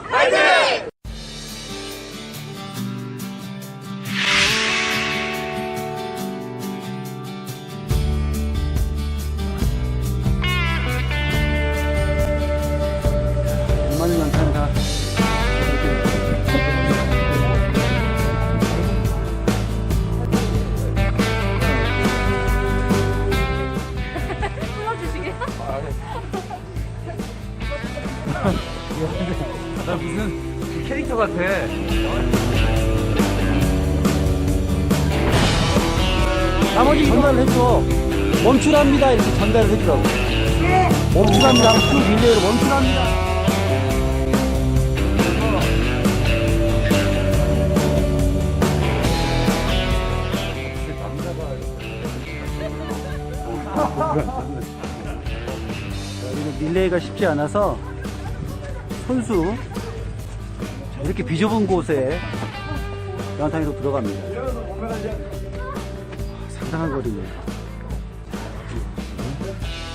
화이팅! 감사합니다. 같아. 나머지 전달을 해줘. 멈추랍니다. 이렇게 전달을 해주라고. 멈추랍니다. 쭉 밀레이로 멈추랍니다. 여기는 밀레이가 쉽지 않아서 손수 이렇게 비좁은 곳에 연탄에서 들어갑니다. 상당한 거리네요.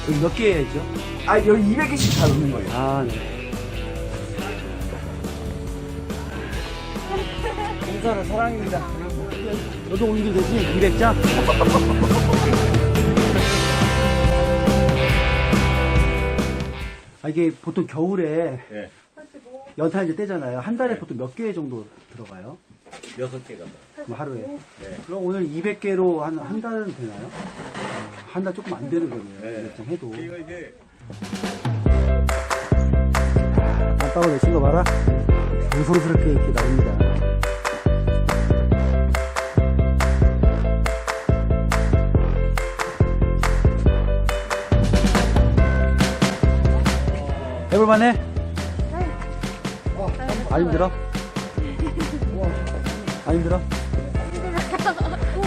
여기 몇 개죠? 아 여기 200개씩 다 넣는 거예요. 아, 네. 공사는 사랑입니다. 너도 옮기면 되지? 200장? 아, 이게 보통 겨울에 예. 연탄 이제 떼잖아요. 한 달에 보통 몇 개 정도 들어가요? 여섯 개가. 그럼 하루에. 네. 그럼 오늘 200개로 한, 한 달은 되나요? 한 달 조금 안 되는 거네요. 네. 200장 해도. 이거 이제 안방을 내친 거 봐라. 우성스럽게 이렇게 나옵니다. 해볼만해? 안 힘들어? 안 힘들어?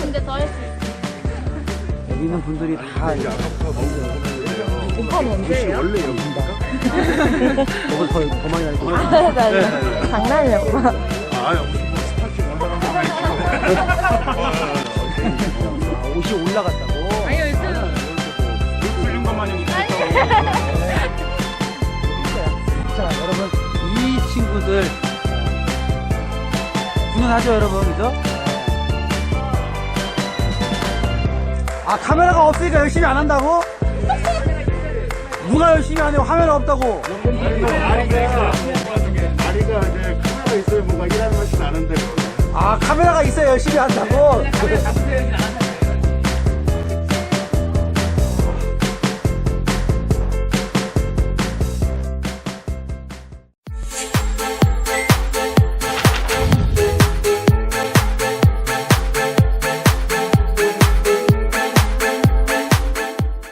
근데 더 할 수 있어. 여기 있는 분들이 다 이제 오빠는 언제예요? 원래 여기가? 이걸 더, 더 많이 알고 장난이야, 오빠. 아, 여기 스타트 아, 옷이 올라갔다고? 아니요, 요즘. 풀린 것만이 자, 친구들, 훈훈하죠, 여러분, 그죠? 아, 카메라가 없으니까 열심히 안 한다고? 누가 열심히 안 해요? 화면 없다고? 다리가 이제 카메라 있어야 뭔가 일하는 맛이 나는데. 아, 카메라가 있어야 열심히 한다고?